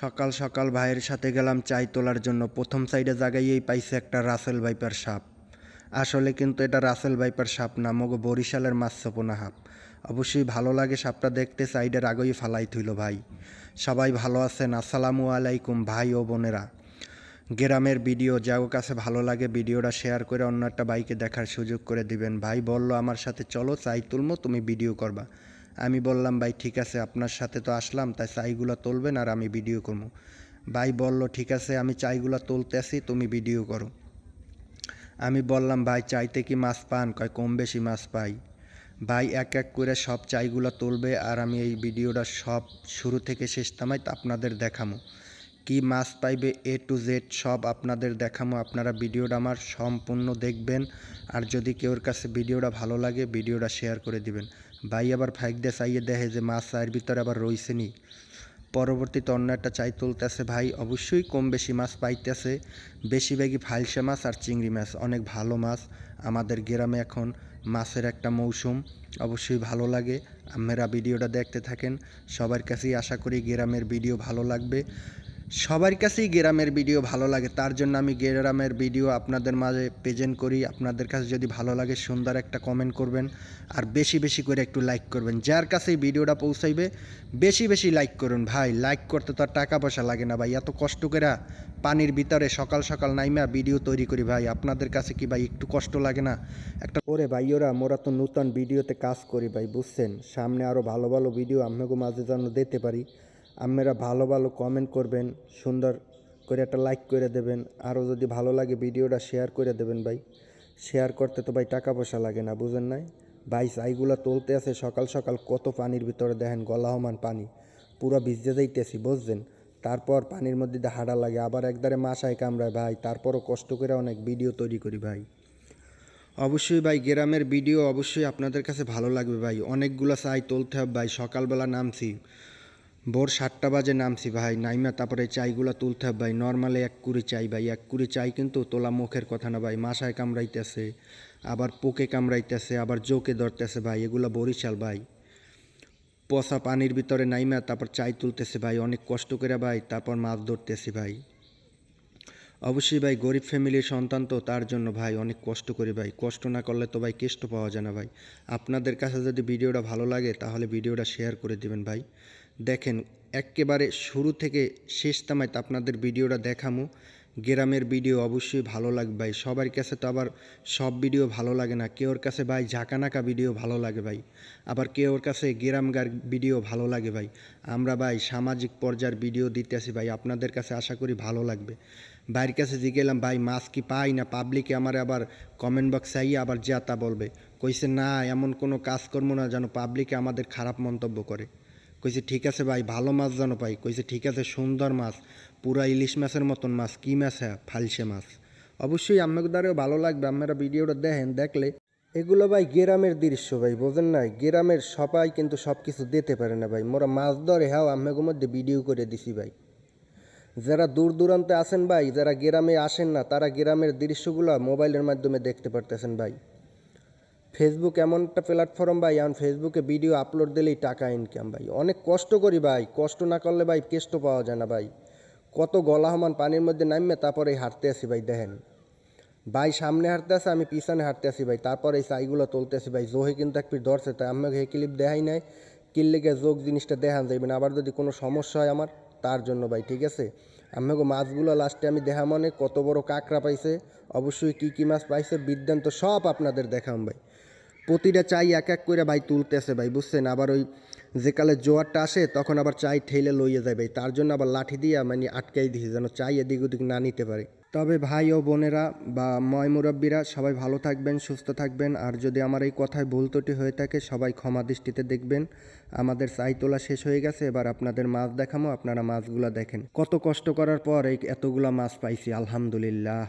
সকাল সকাল ভাইয়ের সাথে গেলাম চাই তোলার জন্য। প্রথম সাইডে জাগাইয়েই পাইছে একটা রাসেল ভাইপার সাপ। আসলে কিন্তু এটা রাসেল ভাইপার সাপ না, মগো বরিশালের মাছসপনা হাপ অবশ্যই ভালো লাগে সাপটা দেখতে সাইডের আগেই ফালাই থইল ভাই। সবাই ভালো আছেন? আসসালামু আলাইকুম ভাই ও বোনেরা। গ্রামের ভিডিও যাও কাছে ভালো লাগে ভিডিওটা শেয়ার করে অন্য একটা বাইকে দেখার সুযোগ করে দিবেন। ভাই বলল আমার সাথে, চলো চাই তুলমো, তুমি ভিডিও করবা। আমি বললাম, ভাই, ঠিক আছে, আপনার সাথে তো আসলাম, তাই চাইগুলো তুলবেন আর আমি ভিডিও করব। ভাই বলল, ঠিক আছে, আমি চাইগুলো তুলতে আসি তুমি ভিডিও করো। আমি বললাম, ভাই, চাইতে কি মাছ পান? কয়, কম বেশি মাছ পাই। ভাই এক এক করে সব চাইগুলো তুলবে আর আমি এই ভিডিওটা সব শুরু থেকে শেষ তামাই আপনাদের দেখামো। কি মাছ পাইবে এ টু জেড সব আপনাদের দেখামো। আপনারা ভিডিওটা আমার সম্পূর্ণ দেখবেন। আর যদি কেউর কাছে ভিডিওটা ভালো লাগে, ভিডিওটা শেয়ার করে দিবেন। ভাই আবার ফাইক দিয়ে চাইয়ে দেখে যে মাছ চায়ের ভিতরে আবার রইছে নি। পরবর্তীতে অন্য একটা চাই তুলতেছে, ভাই, অবশ্যই কম বেশি মাছ পাইতেছে। বেশিরভাগই ফাইলসা মাছ আর চিংড়ি মাছ। অনেক ভালো মাছ। আমাদের গ্রামে এখন মাছের একটা মৌসুম। অবশ্যই ভালো লাগে। আপনারা ভিডিওটা দেখতে থাকেন। সবার কাছেই আশা করি গ্রামের ভিডিও ভালো লাগবে। সবার কাছেই গ্রামের ভিডিও ভালো লাগে, তার জন্য আমি গ্রামের ভিডিও আপনাদের মাঝে প্রেজেন্ট করি। আপনাদের কাছে যদি ভালো লাগে, সুন্দর একটা কমেন্ট করবেন, আর বেশি বেশি করে একটু লাইক করবেন। যার কাছে ভিডিওটা পৌঁছাইবে, বেশি বেশি লাইক করুন। ভাই লাইক করতে তো আর টাকা পয়সা লাগে না ভাই, এত কষ্ট করে পানির ভিতরে সকাল সকাল নাইমা ভিডিও তৈরি করি ভাই। আপনাদের কাছে কি ভাই একটু কষ্ট লাগে না? একটা ওরে ভাই, ওরা, মোরা তো নতুন ভিডিওতে কাজ করি ভাই, বুঝছেন? সামনে আরও ভালো ভালো ভিডিও আপনাকে মাঝে যেন দিতে পারি। আপনারা ভালো ভালো কমেন্ট করবেন, সুন্দর করে একটা লাইক করে দেবেন আরও যদি ভালো লাগে ভিডিওটা শেয়ার করে দেবেন ভাই। শেয়ার করতে তো ভাই টাকা পয়সা লাগে না, বুঝেন নাই? ভাই চাইগুলো তুলতে আছে, সকাল সকাল কত পানির ভিতরে দেখেন গলাহমান পানি। পুরো ভিজতে যাইতেছি, বুঝছেন? তারপর পানির মধ্যে দিয়ে হাঁটা লাগে, আবার একদারে মাসায় কামড়ায় ভাই, তারপরও কষ্ট করে অনেক ভিডিও তৈরি করি ভাই। অবশ্যই ভাই, গ্রামের ভিডিও অবশ্যই আপনাদের কাছে ভালো লাগবে ভাই। অনেকগুলো চাই তুলতে হবে ভাই, সকালবেলা নামছি। ভোর সাতটা বাজে নামছি ভাই, নাইমা তারপরে চাইগুলো তুলতে হবে ভাই নর্মালি এক কুড়ি চাই ভাই, এক কুড়ি চাই কিন্তু তোলা মুখের কথা না ভাই মাসায় কামড়াইতেছে, আবার পোকে কামড়াইতেছে, আবার জোকে ধরতেছে ভাই, এগুলো বরিশাল ভাই। পচা পানির ভিতরে নাইমা তারপর চাই তুলতেছে ভাই, অনেক কষ্ট করে ভাই, তারপর মাছ ধরতেছি ভাই। অবশ্যই ভাই, গরিব ফ্যামিলির সন্তান তো তার জন্য ভাই, অনেক কষ্ট করি ভাই, কষ্ট না করলে তো ভাই কেষ্ট পাওয়া যায় না ভাই। আপনাদের কাছে যদি ভিডিওটা ভালো লাগে তাহলে ভিডিওটা শেয়ার করে দিবেন ভাই। দেখেন, একেবারে শুরু থেকে শেষ তামাইতে আপনাদের ভিডিওটা দেখামু। গ্রামের ভিডিও অবশ্যই ভালো লাগবে ভাই। সবার কাছে তো আবার সব ভিডিও ভালো লাগে না। কেউর কাছে ভাই ঝাঁকানাকা ভিডিও ভালো লাগে ভাই। আবার কেউর কাছে গ্রামগার ভিডিও ভালো লাগে ভাই। আমরা ভাই সামাজিক পর্যায়ের ভিডিও দিতে আসি ভাই। আপনাদের কাছে আশা করি ভালো লাগবে। ভাইয়ের কাছে জিগেলাম ভাই, মাছ কি পাই না? পাবলিকে আমার আবার কমেন্ট বক্স আইয়ে আবার যা তা বলবে। কইছে, না, এমন কোনো কাজকর্ম না যেন পাবলিকে আমাদের খারাপ মন্তব্য করে। কইছে, ঠিক আছে ভাই, ভালো মাছ যেন পাই কইছে, ঠিক আছে, সুন্দর মাছ। পুরা ইলিশ মাছের মতন মাছ। কী মাছ হ্যাঁ? ফালসে মাছ। অবশ্যই আপনাদের দ্বারাও ভালো লাগবে। আপনারা ভিডিওটা দেখেন, দেখলে এগুলো ভাই গ্রামের দৃশ্য ভাই, বোঝেন না গ্রামের সবাই কিন্তু সব কিছু দিতে পারে না ভাই। মোরা মাছ ধরে হ্যাঁ আপনাদের মধ্যে ভিডিও করে দিছি ভাই। যারা দূর দূরান্তে আসেন ভাই, যারা গ্রামে আসেন না, তারা গ্রামের দৃশ্যগুলো মোবাইলের মাধ্যমে দেখতে পারতেছেন ভাই। ফেসবুক এমন একটা প্ল্যাটফর্ম ভাই এখন ফেসবুকে ভিডিও আপলোড দিলেই টাকা ইনকাম ভাই। অনেক কষ্ট করি ভাই, কষ্ট না করলে ভাই কেষ্ট পাওয়া যায় না ভাই। কত গলা গলাহমান পানির মধ্যে নামবে তারপরে হাঁটতে আসি ভাই, দেখেন। ভাই সামনে হাঁটতে আসে, আমি পিছনে হাঁটতে আসি ভাই। তারপরে এই চাইগুলো তুলতে আসি ভাই, জোহে কিন্তু এক পিস ধরছে, তাই আমাকে এই ক্লিপ দেখাই নাই। কিনলেগে যোগ জিনিসটা দেখান যাইবে না, আবার যদি কোনো সমস্যা হয় আমার, তার জন্য ভাই, ঠিক আছে? আমাকে মাছগুলো লাস্টে আমি দেখা মানে কত বড় কাঁকড়া পাইছে, অবশ্যই কি কি মাছ পাইছে, বিদ্যান্ত সব আপনাদের দেখাম ভাই। প্রতিটা চাই এক এক করে ভাই তুলতেছে ভাই, বুঝছেন? আবার ওই যে যেকালে জোয়ারটা আসে, তখন আবার চাই ঠেলে লইয়ে যায় ভাই। তার জন্য আবার লাঠি দিয়ে মানে আটকাই দিয়েছে যেন চাই এদিক ওদিক না নিতে পারে। তবে ভাই ও বোনেরা বা ময় মুরব্বীরা সবাই ভালো থাকবেন, সুস্থ থাকবেন। আর যদি আমার এই কথায় ভুল ত্রুটি হয়ে থাকে, সবাই ক্ষমা দৃষ্টিতে দেখবেন। আমাদের চাই তোলা শেষ হয়ে গেছে, এবার আপনাদের মাছ দেখামো, আপনারা মাছগুলা দেখেন। কত কষ্ট করার পর এই এতগুলা মাছ পাইছি, আলহামদুলিল্লাহ।